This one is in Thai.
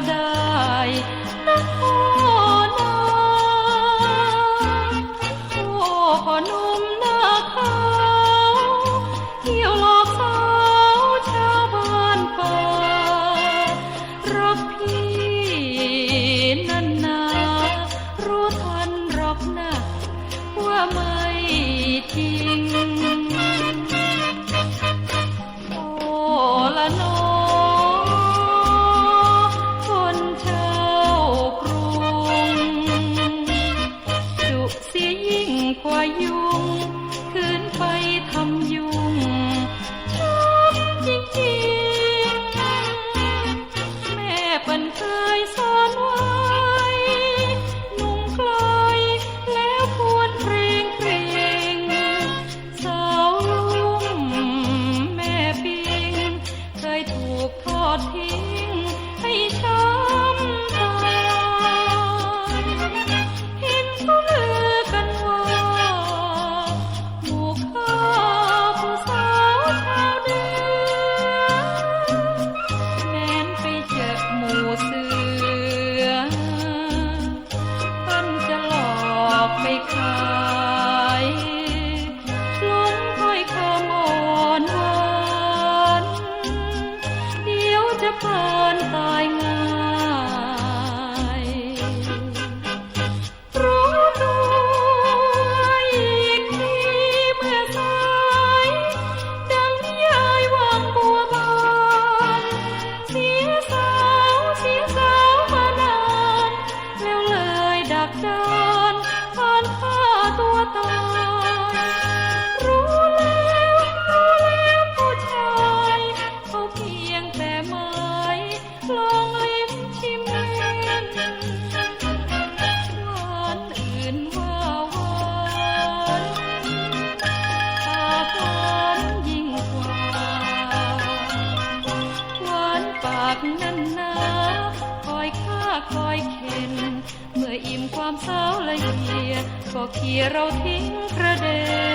বাদায়। ชายล้นถ้คำอ่อนหวานเดียวจะเพลินตายง่ายรู้ตัวอีกทีเมื่อสายดังนิายวางบัวบานเสียสาวเสียสาวมานานแล้วเลยดักดา คอยเข็น เมื่ออิ่มความเศร้าละเอียดก็เคียเราทิ้งกระเด็น